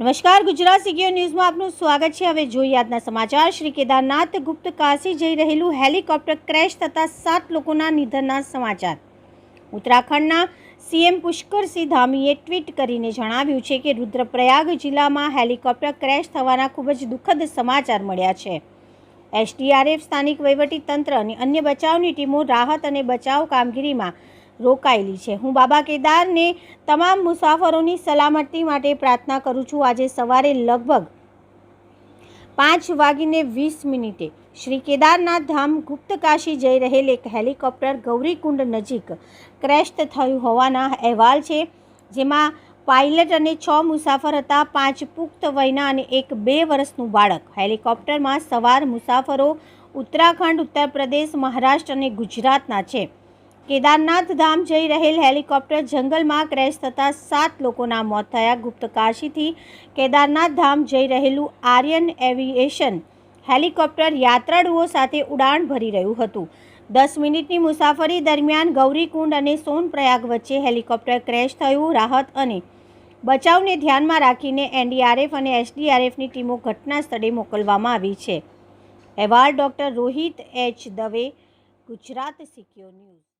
નમસ્કાર, ગુજરાત સિગીઓ ન્યૂઝમાં આપનું સ્વાગત છે. હવે જોઈએ આજના સમાચાર. શ્રી કેદારનાથ ગુપ્ત કાશી જઈ રહેલું હેલિકોપ્ટર ક્રેશ થતાં સાત લોકોના નિધનના સમાચાર. ઉત્તરાખંડના સીએમ પુષ્કરસિંહ ધામીએ ટ્વીટ કરીને જણાવ્યું છે કે રુદ્રપ્રયાગ જિલ્લામાં હેલિકોપ્ટર ક્રેશ થવાના ખૂબ જ દુઃખદ સમાચાર મળ્યા છે. એસડીઆરએફ, સ્થાનિક વહીવટી તંત્ર અને અન્ય બચાવની ટીમો રાહત અને બચાવ કામગીરીમાં રોકાયેલી છે. હું બાબા કેદારને તમામ મુસાફરોની સલામતી માટે પ્રાર્થના કરું છું. આજે સવારે લગભગ પાંચ વાગીને વીસ મિનિટે શ્રી કેદારનાથ ધામ ગુપ્તકાશી જઈ રહેલ એક હેલિકોપ્ટર ગૌરીકુંડ નજીક ક્રેશ થયું હોવાના અહેવાલ છે, જેમાં પાયલટ અને છ મુસાફર હતા, પાંચ પુખ્ત વયના અને એક બે વર્ષનું બાળક. હેલિકોપ્ટરમાં સવાર મુસાફરો ઉત્તરાખંડ, ઉત્તર પ્રદેશ, મહારાષ્ટ્ર અને ગુજરાતના છે. કેદારનાથ ધામ જઈ રહેલ હેલિકોપ્ટર જંગલમાં ક્રેશ થતાં સાત લોકોના મોત થયા. ગુપ્ત કાશીથી કેદારનાથ ધામ જઈ રહેલું આર્યન એવિએશન હેલિકોપ્ટર યાત્રાળુઓ સાથે ઉડાણ ભરી રહ્યું હતું. દસ મિનિટની મુસાફરી દરમિયાન ગૌરીકુંડ અને સોનપ્રયાગ વચ્ચે હેલિકોપ્ટર ક્રેશ થયું રાહત અને બચાવને ધ્યાનમાં રાખીને એનડીઆરએફ અને એસડીઆરએફની ટીમો ઘટના સ્થળે મોકલવામાં આવી છે. અહેવાલ doctor Rohit H Dave, Gujarat secure news.